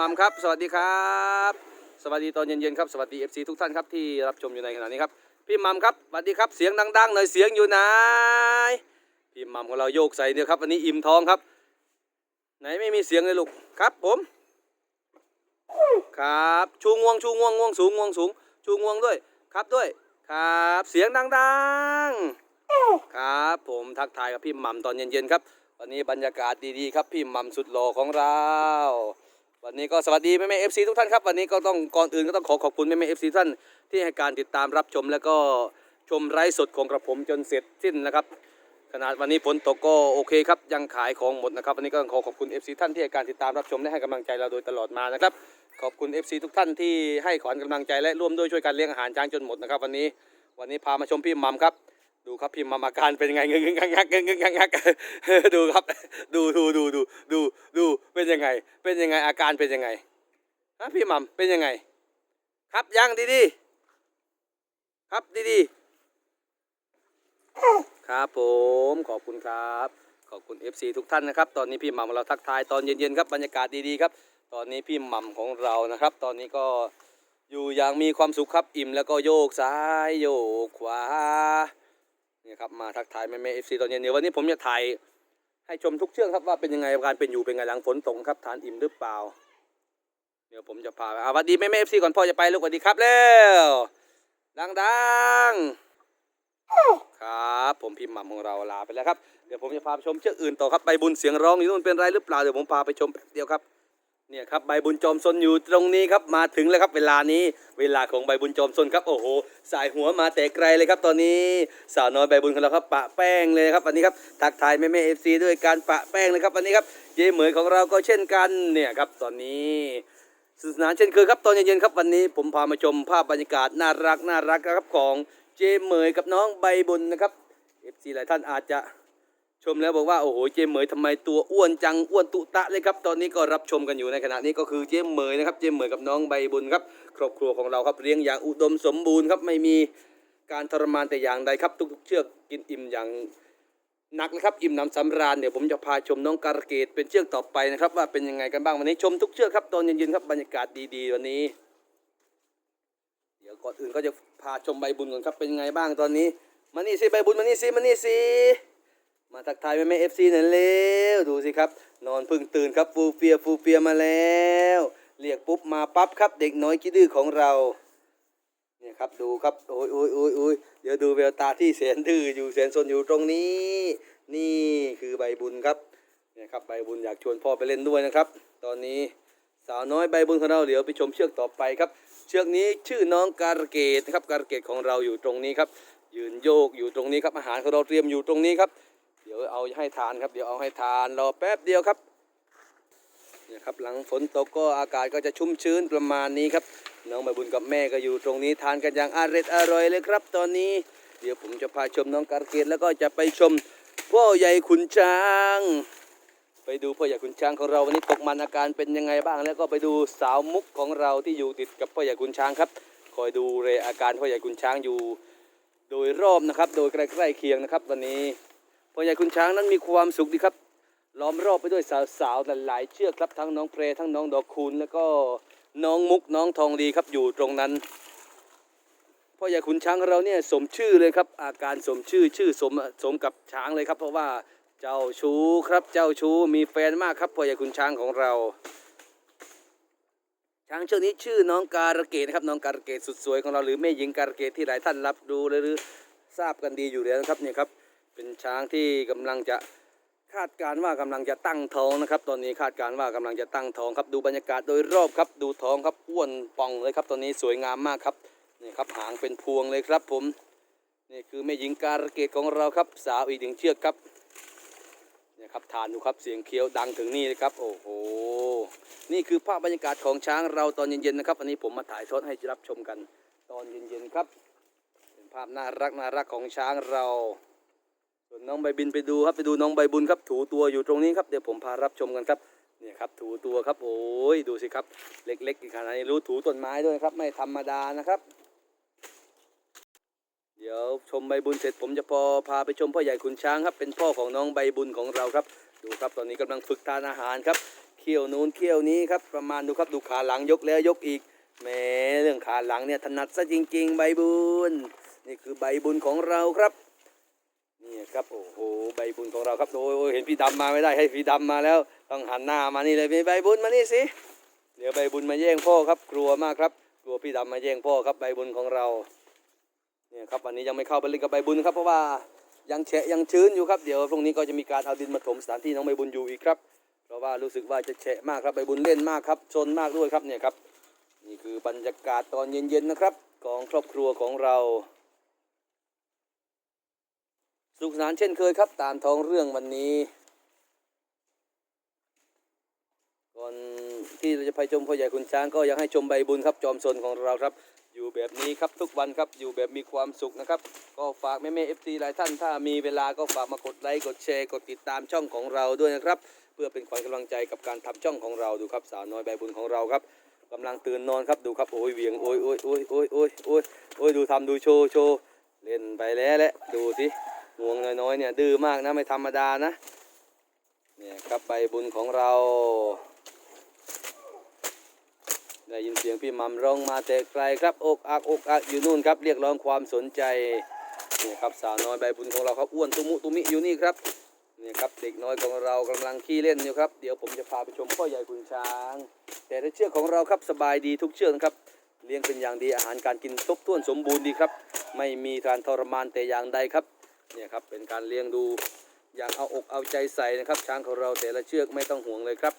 มัมครับ สวัสดีครับ สวัสดีตอนเย็นๆครับ สวัสดี FC ทุกท่านครับที่รับชมอยู่ในขณะนี้ครับ พี่มัมครับ สวัสดีครับ เสียงดังๆหน่อยเสียงอยู่ไหน พี่มัมของเราโยกใส่เนี่ยครับวันนี้อิ่มท้องครับ ไหนไม่มีเสียงเลยลูก ครับผม ครับ ชูงวง ชูงวง งวงสูง งวงสูง ชูงวงด้วย ครับด้วย ครับ เสียงดังๆ ครับผมทักทายกับพี่ม่ำตอนเย็นๆครับวันนี้บรรยากาศดีๆครับพี่ม่ำสุดหล่อของเรา วันนี้ก็สวัสดีแม่แม่เอฟซีทุกท่านครับวันนี้ก็ต้องก่อนอื่นก็ต้องขอขอบคุณแม่แม่เอฟซีท่านที่ให้การติดตามรับชม แล้วก็ชมไร้สดของกระผมจนเสร็จสิ้นนะครับขนาดวันนี้ฝนตกก็โอเคครับยังขายของหมดนะครับวันนี้ก็ต้องขอขอบคุณ FC ท่านที่ให้การติดตามรับชมและให้กำลังใจเราโดยตลอดมานะครับขอบคุณ FC ทุกท่านที่ให้ขวัญกำลังใจและร่วมด้วยช่วยกันเลี้ยงอาหารช้างจนหมดนะครับวันนี้วันนี้พามาชมพี่มัมครับ ดูครับพี่มัมอาการเป็นยังไงงึงงงักงักงึงงงักงักดูครับ ดูดูดูดูดูดูเป็นยังไง เป็นยังไงอาการเป็นยังไงฮะพี่มัมเป็นยังไง ครับยังดีๆครับดีๆครับผมขอบคุณครับ ขอบคุณ FC ทุกท่านนะครับ ตอนนี้พี่หม่ำของเราทักทายตอนเย็นๆครับบรรยากาศดีๆครับ ตอนนี้พี่หม่ำของเรานะครับ ตอนนี้ก็อยู่อย่างมีความสุขครับอิ่มแล้วก็โยกซ้ายโยกขวา เนี่ยครับมาทักทายแม่แม่เอฟซีตอนเย็นเดี๋ยววันนี้ผมจะถ่ายให้ชมทุกเชือกครับว่าเป็นยังไงการเป็นอยู่เป็นไงหลังฝนตกครับทานอิ่มหรือเปล่า เดี๋ยวผมจะพาไปอาสวัสดีแม่แม่เอฟซีก่อนพ่อจะไปลูกสวัสดีครับแล้วดังๆครับ ผมพิมพ์หม่ำของเราลาไปแล้วครับเดี๋ยวผมจะพาไปชมเชือกอื่นต่อครับใบบุญเสียงร้องอยู่นู่นเป็นไรหรือเปล่าเดี๋ยวผมพาไปชมแป๊บเดียวครับ เนี่ยครับใบบุญจอมซนอยู่ตรงนี้ครับมาถึงแล้วครับเวลานี้เวลาของใบบุญจอมซนครับโอ้โหสายหัวมาแต่ไกลเลยครับตอนนี้สาวน้อยใบบุญของเราครับปะแป้งเลยครับวันนี้ครับทักทายแม่แม่เอฟซีด้วยการปะแป้งเลยครับวันนี้ครับเจ๊เหมยของเราก็เช่นกันเนี่ยครับตอนนี้สนานเช่นเคยครับตอนเย็นๆครับวันนี้ผมพามาชมภาพบรรยากาศน่ารักน่ารักนะครับของเจมเหมยกับน้องใบบุญนะครับเอฟซีหลายท่านอาจจะ ชมแล้วบอกว่าโอ้โหเจมเหมยทำไมตัวอ้วนจังอ้วนตุตะเลยครับ ตอนนี้ก็รับชมกันอยู่ในขณะนี้ก็คือเจมเหมยนะครับเจมเหมยกับน้องใบบุญครับ ครอบครัวของเราครับเลี้ยงอย่างอุดมสมบูรณ์ครับไม่มีการทรมานแต่อย่างใดครับทุกๆเชือกกินอิ่มอย่างหนักนะครับอิ่มน้ำสำราญเดี๋ยวผมจะพาชมน้องการเกดเป็นเชือกต่อไปนะครับ ว่าเป็นยังไงกันบ้างวันนี้ชมทุกเชือกครับตอนเย็นๆครับบรรยากาศดีๆวันนี้ เดี๋ยวก่อนอื่นก็จะพาชมใบบุญก่อนครับเป็นยังไงบ้างตอนนี้มานี่สิใบบุญมานี่สิมานี่สิ มาทักทายแม่แม่เอฟซีหน่อยเร็วดูสิครับ นอนพึ่งตื่นครับฟูเฟียฟูเฟียมาแล้ว เรียกปุ๊บมาปั๊บครับ เด็กน้อยขี้ดื้อของเราเนี่ยครับดูครับโอ้ยโอ้ยโอ้ยโอ้ยเดี๋ยวดูแววตาที่แสนดื้ออยู่แสนสนอยู่ตรงนี้ นี่คือใบบุญครับเนี่ยครับใบบุญอยากชวนพ่อไปเล่นด้วยนะครับ ตอนนี้สาวน้อยใบบุญของเราเดี๋ยวไปชมเชือกต่อไปครับ เชือกนี้ชื่อน้องการเกดนะครับการเกดของเราอยู่ตรงนี้ครับ ยืนโยกอยู่ตรงนี้ครับอาหารของเราเตรียมอยู่ตรงนี้ครับ เดี๋ยวเอาให้ทานครับ เดี๋ยวเอาให้ทานรอแป๊บเดียวครับเนี่ยครับหลังฝนตกก็อากาศก็จะชุ่มชื้นประมาณนี้ครับ น้องใบบุญกับแม่ก็อยู่ตรงนี้ทานกันอย่างอร่อยอร่อยเลยครับ ตอนนี้ เดี๋ยวผมจะพาชมน้องการเกดแล้วก็จะไปชมพ่อใหญ่ขุนช้าง ไปดูพ่อใหญ่ขุนช้างของเราวันนี้ตกมันอาการเป็นยังไงบ้าง แล้วก็ไปดูสาวมุกของเราที่อยู่ติดกับพ่อใหญ่ขุนช้างครับ คอยดูเรอาการพ่อใหญ่ขุนช้างอยู่ โดยรอบนะครับ โดยใกล้ๆเคียงนะครับ วันนี้ พ่อใหญ่ขุนช้างนั้นมีความสุขดีครับ ล้อมรอบไปด้วยสาวๆหลายๆเชือกครับทั้งน้องเพรทั้งน้องดอกคูณแล้วก็น้องมุกน้องทองดีครับอยู่ตรงนั้นพ่อใหญ่ขุนช้างของเราเนี่ยสมชื่อเลยครับ อาการสมชื่อชื่อสมสมกับช้างเลยครับ เพราะว่าเจ้าชู้ครับเจ้าชู้มีแฟนมากครับพ่อใหญ่ขุนช้างของเรา ช้างเชือกนี้ชื่อน้องการเกดนะครับน้องการเกดสุดสวยของเราหรือแม่หญิงการเกดที่หลายท่านรับดูหรือทราบกันดีอยู่แล้วนะครับเนี่ยครับ เป็นช้างที่กำลังจะคาดการณ์ว่ากำลังจะตั้งท้องนะครับ ตอนนี้คาดการณ์ว่ากำลังจะตั้งท้องครับ ดูบรรยากาศโดยรอบครับ ดูท้องครับอ้วนป่องเลยครับ ตอนนี้สวยงามมากครับนี่ครับหางเป็นพวงเลยครับผมนี่คือแม่หญิงการเกดของเราครับ สาวอีกหนึ่งเชือกครับนี่ครับทานดูครับเสียงเคี้ยวดังถึงนี่เลยครับโอ้โหนี่คือภาพบรรยากาศของช้างเราตอนเย็นๆนะครับอันนี้ผมมาถ่ายทอดให้รับชมกัน ตอนเย็นๆครับ เป็นภาพน่ารักน่ารักของช้างเรา ส่วนน้องใบบินไปดูครับไปดูน้องใบบุญครับ ถูตัวอยู่ตรงนี้ครับเดี๋ยวผมพารับชมกันครับเนี่ยครับถูตัวครับโอ้ยดูสิครับ เล็กๆอีกขนาดนี้รู้ถูต้นไม้ด้วยครับ ไม่ธรรมดานะครับ เดี๋ยวชมใบบุญเสร็จผมจะพอพาไปชมพ่อใหญ่ขุนช้างครับ เป็นพ่อของน้องใบบุญของเราครับ ดูครับตอนนี้กำลังฝึกทานอาหารครับเขี้ยวนู้นเขี้ยวนี้ครับประมาณดูครับดูขาหลังยกแล้วยกอีกแหมเรื่องขาหลังเนี่ยถนัดซะจริง ๆ ใบบุญ นี่คือใบบุญของเราครับ นี่ครับโอ้โหใบบุญของเราครับโอ้ยโอ้ยเห็นพี่ดำมาไม่ได้ให้พี่ดำมาแล้ว ต้องหันหน้ามานี่เลยมีใบบุญมานี่สิเดี๋ยวใบบุญมาแย่งพ่อครับ กลัวมากครับ กลัวพี่ดำมาแย่งพ่อครับใบบุญของเราเนี่ยครับวันนี้ยังไม่เข้าไปเล่นกับใบบุญครับเพราะว่ายังแฉะยังชื้นอยู่ครับเดี๋ยวพรุ่งนี้ก็จะมีการเอาดินมาถมสถานที่น้องใบบุญอยู่อีกครับ เพราะว่ารู้สึกว่าจะแฉะมากครับใบบุญเล่นมากครับชนมากด้วยครับเนี่ยครับนี่คือบรรยากาศตอนเย็นๆนะครับ ของครอบครัวของเรา สุขสนานเช่นเคยครับ ตามท้องเรื่องวันนี้ ก่อนที่เราจะไปชมพ่อใหญ่คุณช้างก็ยังให้ชมใบบุญครับ จอมซนของเราครับ อยู่แบบนี้ครับทุกวันครับอยู่แบบมีความสุขนะครับ ก็ฝากแม่แม่เอฟซีหลายท่านถ้ามีเวลาก็ฝากมากดไลค์กดแชร์กดติดตามช่องของเราด้วยนะครับ เพื่อเป็นขวัญกำลังใจกับการทำช่องของเราดูครับสาวน้อยใบบุญของเราครับกำลังตื่นนอนครับดูครับโอ้ยเวียงโอ้ยโอ้ยโอ้ยโอ้ยโอ้ยโอ้ยโอ้ยดูทำดูโชว์โชว์เล่นไปแล้วแหละดูสิ งวงน้อยๆเนี่ยดื้อมากนะไม่ธรรมดานะเนี่ยครับใบบุญของเรา ได้ยินเสียงพี่มัมร้องมาแต่ไกลครับอกอักอกอักอยู่นู่นครับเรียกร้องความสนใจเนี่ยครับสาวน้อยใบบุญของเราครับอ้วนตุมุตุมิอยู่นี่ครับเนี่ยครับเด็กน้อยของเรากำลังขี้เล่นอยู่ครับเดี๋ยวผมจะพาไปชมพ่อใหญ่คุณช้าง แต่ละเชือกของเราครับสบายดีทุกเชือกนะครับเลี้ยงเป็นอย่างดีอาหารการกินครบถ้วนสมบูรณ์ดีครับ ไม่มีการทรมานแต่อย่างใดครับ เนี่ยครับเป็นการเลี้ยงดูอย่างเอาอกเอาใจใส่นะครับ ช้างของเราแต่ละเชือกไม่ต้องห่วงเลยครับ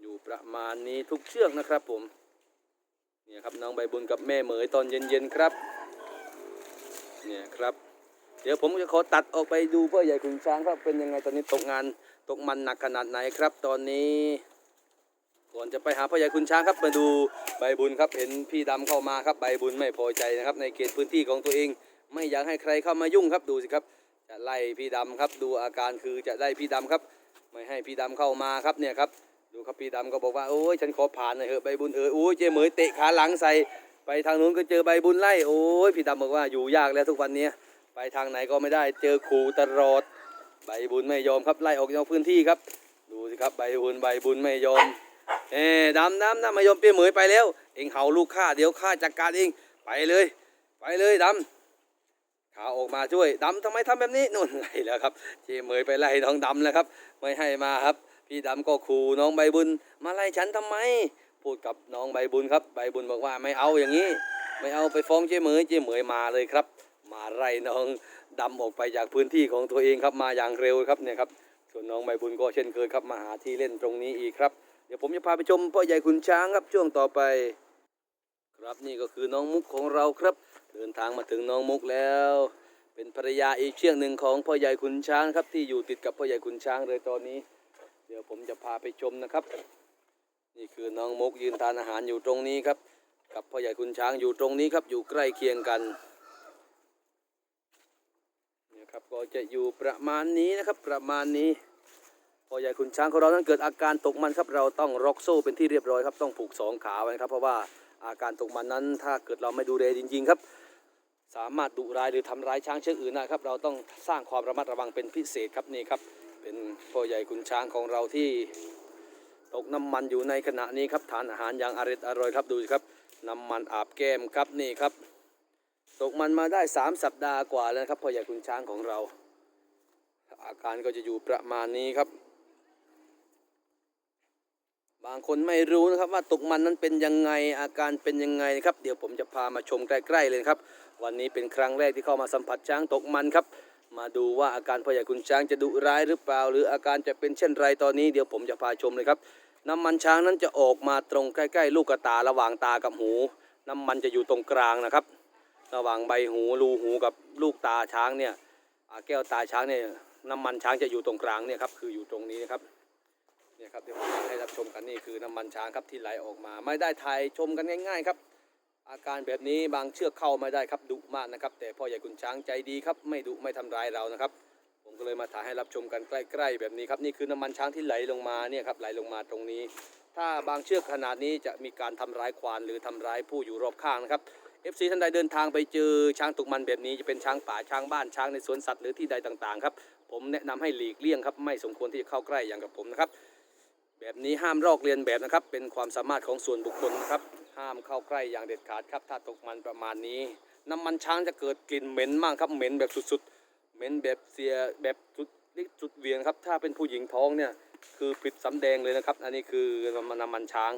อยู่ประมาณนี้ทุกเชือกนะครับผมเนี่ยครับน้องใบบุญกับแม่เหมยตอนเย็นๆครับเนี่ยครับ เดี๋ยวผมจะขอตัดออกไปดูพ่อใหญ่ขุนช้างครับเป็นยังไงตอนนี้ตกงานตกมันหนักขนาดไหนครับ ตอนนี้ก่อนจะไปหาพ่อใหญ่ขุนช้างครับมาดูใบบุญครับเห็นพี่ดำเข้ามาครับใบบุญไม่พอใจนะครับ ในเขตพื้นที่ของตัวเอง ไม่อยากให้ใครเข้ามายุ่งครับดูสิครับ จะไล่พี่ดำครับ ดูอาการคือจะไล่พี่ดำครับ ไม่ให้พี่ดำเข้ามาครับเนี่ยครับ ดูครับพี่ดำก็บอกว่าโอ้ยฉันขอผ่านหน่อยเถอะใบบุญเออโอ้ยเจ๊เหมยเตะขาหลังใส่ไปทางนู้นก็เจอใบบุญไล่โอ้ยพี่ดำบอกว่าอยู่ยากแล้วทุกวันนี้ไปทางไหนก็ไม่ได้เจอขู่ตลอดใบบุญไม่ยอมครับไล่ออกนอกพื้นที่ครับ ดูสิครับใบบุญใบบุญไม่ยอมเอ๊ดำดำดำไม่ยอมเปี้ยเหมยไปแล้ว เองเห่าลูกข้าเดี๋ยวข้าจัดการเองไปเลย ไปเลยดำ ขาออกมาช่วยดำทำไมทำแบบนี้นู่นไล่แล้วครับเจเหมยไปไล่น้องดำแล้วครับ ไม่ให้มาครับ พี่ดำก็ขู่น้องใบบุญ มาไล่ฉันทำไม พูดกับน้องใบบุญครับ ใบบุญบอกว่าไม่เอาอย่างนี้ ไม่เอาไปฟ้องเจ๊เหมยเจ๊เหมยมาเลยครับ มาไล่น้องดำออกไปจากพื้นที่ของตัวเองครับมาอย่างเร็วครับเนี่ยครับส่วนน้องใบบุญก็เช่นเคยครับมาหาที่เล่นตรงนี้อีกครับเดี๋ยวผมจะพาไปชมพ่อใหญ่ขุนช้างครับช่วงต่อไป ครับนี่ก็คือน้องมุกของเราครับ ดินทางมาถึงน้องมุกแล้ว เป็นภรรยาอีกเชือกหนึ่งของพ่อใหญ่ขุนช้างครับที่อยู่ติดกับพ่อใหญ่ขุนช้างเลยตอนนี้ เดี๋ยวผมจะพาไปชมนะครับ นี่คือน้องมุกยืนทานอาหารอยู่ตรงนี้ครับ กับพ่อใหญ่คุณช้างอยู่ตรงนี้ครับอยู่ใกล้เคียงกันนี่ยครับก็จะอยู่ประมาณนี้นะครับประมาณนี้พ่อใหญ่คุณช้างของเรานั้นเกิดอาการตกมันครับเราต้องร็อกโซ่เป็นที่เรียบร้อยครับต้องผูกสองขาไว้ครับเพราะว่าอาการตกมันนั้นถ้าเกิดเราไม่ดูแลจริงๆครับ สามารถดุร้ายหรือทำร้ายช้างเชือกอื่นนะครับ เราต้องสร้างความระมัดระวังเป็นพิเศษครับนี่ครับ เป็นพ่อใหญ่คุณช้างของเราที่ตกน้ำมันอยู่ในขณะนี้ครับทานอาหารอย่างอร่อยอร่อยครับดูสิครับน้ำมันอาบแก้มครับนี่ครับ ตกมันมาได้ 3 สัปดาห์กว่าแล้วครับพ่อใหญ่คุณช้างของเรา อาการก็จะอยู่ประมาณนี้ครับ บางคนไม่รู้นะครับว่าตกมันนั้นเป็นยังไงอาการเป็นยังไงนะครับ เดี๋ยวผมจะพามาชมใกล้ๆเลยครับ วันนี้เป็นครั้งแรกที่เข้ามาสัมผัสช้างตกมันครับ มาดูว่าอาการพ่อใหญ่คุณช้างจะดุร้ายหรือเปล่า หรืออาการจะเป็นเช่นไรตอนนี้เดี๋ยวผมจะพาชมเลยครับน้ำมันช้างนั้นจะออกมาตรงใกล้ ๆ ลูกตาระหว่างตากับหู น้ำมันจะอยู่ตรงกลางนะครับ ระหว่างใบหูรูหูกับลูกตาช้างเนี่ยอาแก้วตาช้างเนี่ยน้ำมันช้างจะอยู่ตรงกลางเนี่ยครับคืออยู่ตรงนี้นะครับเนี่ยครับเดี๋ยวผมจะให้รับชมกันนี่คือน้ำมันช้างครับที่ไหลออกมา ไม่ได้ถ่ายชมกันง่าย ๆ ครับ อาการแบบนี้บางเชือกเข้าไม่ได้ครับดุมากนะครับ แต่พ่อใหญ่คุณช้างใจดีครับ ไม่ดุไม่ทำร้ายเรานะครับ ผมก็เลยมาถ่ายให้รับชมกันใกล้ ๆ แบบนี้ครับนี่คือน้ำมันช้างที่ไหลลงมาเนี่ยครับไหลลงมาตรงนี้ ถ้าบางเชือกขนาดนี้จะมีการทำร้ายควานหรือทำร้ายผู้อยู่รอบข้างนะครับ FC ท่านใดเดินทางไปเจอช้างตกมันแบบนี้จะเป็นช้างป่าช้างบ้านช้างในสวนสัตว์หรือที่ใดต่างๆครับผมแนะนำให้หลีกเลี่ยงครับไม่สมควรที่จะเข้าใกล้อย่างกับผมนะครับ แบบนี้ห้ามลอกเลียนแบบนะครับ เป็นความสามารถของส่วนบุคคลนะครับ ห้ามเข้าใกล้อย่างเด็ดขาดครับ ถ้าตกมันประมาณนี้ น้ำมันช้างจะเกิดกลิ่นเหม็นมากครับ เหม็นแบบสุดๆ เหม็นแบบเสียแบบสุดลิสุดเวียงครับ ถ้าเป็นผู้หญิงท้องเนี่ยคือผิดสำแดงเลยนะครับ อันนี้คือน้ำมันน้ำมันช้าง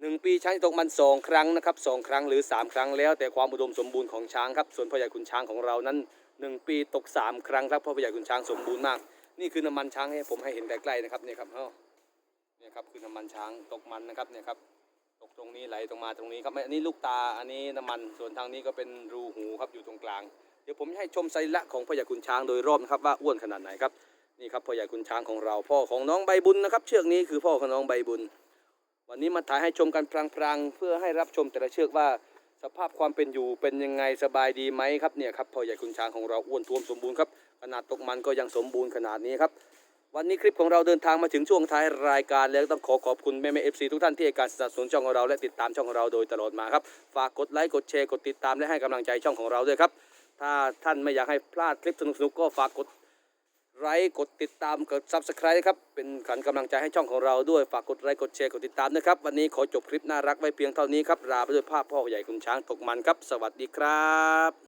หนึ่งปีช้างจะตกมันสองครั้งนะครับสองครั้งหรือสามครั้งแล้ว แต่ความอุดมสมบูรณ์ของช้างครับส่วนพ่อใหญ่ขุนช้างของเรานั้นหนึ่งปีตกสามครั้งครับเพราะพ่อใหญ่ขุนช้างสมบูรณ์มาก นี่คือน้ำมันช้างให้ผมให้เห็นใกล้ๆนะครับเนี่ยครับ เนี่ยครับคือน้ำมันช้างตกมันนะครับเนี่ยครับตกตรงนี้ไหลตรงมาตรงนี้ครับอันนี้ลูกตาอันนี้น้ำมันส่วนทางนี้ก็เป็นรูหูครับอยู่ตรงกลาง เดี๋ยวผมให้ชมไซละของพ่อใหญ่ขุนช้างโดยรอบนะครับว่าอ้วนขนาดไหนครับนี่ครับพ่อใหญ่ขุนช้างของเรา พ่อของน้องใบบุญนะครับ เชือกนี้คือพ่อของน้องใบบุญ วันนี้มาถ่ายให้ชมกันพลางๆเพื่อให้รับชมแต่ละเชือกว่าสภาพความเป็นอยู่เป็นยังไงสบายดีไหมครับเนี่ยครับพ่อใหญ่ขุนช้างของเราอ้วนท้วมสมบูรณ์ครับขนาดตกมันก็ยังสมบูรณ์ขนาดนี้ครับ วันนี้คลิปของเราเดินทางมาถึงช่วงท้ายรายการแล้วต้องขอขอบคุณแม่แม่เอฟซีทุกท่านที่ให้การสนับสนุนช่องของเราและติดตามช่องของเราโดยตลอดมาครับ ฝากกดไลค์กดแชร์กดติดตามและให้กำลังใจช่องของเราด้วยครับ ถ้าท่านไม่อยากให้พลาดคลิปสนุกๆก็ฝากกดไลค์กดติดตามกด subscribe ครับเป็นขันกำลังใจให้ช่องของเราด้วยฝากกดไลค์กดแชร์กดติดตามนะครับวันนี้ขอจบคลิปน่ารักไว้เพียงเท่านี้ครับลาไปด้วยภาพพ่อใหญ่คุณช้างตกมันครับ สวัสดีครับ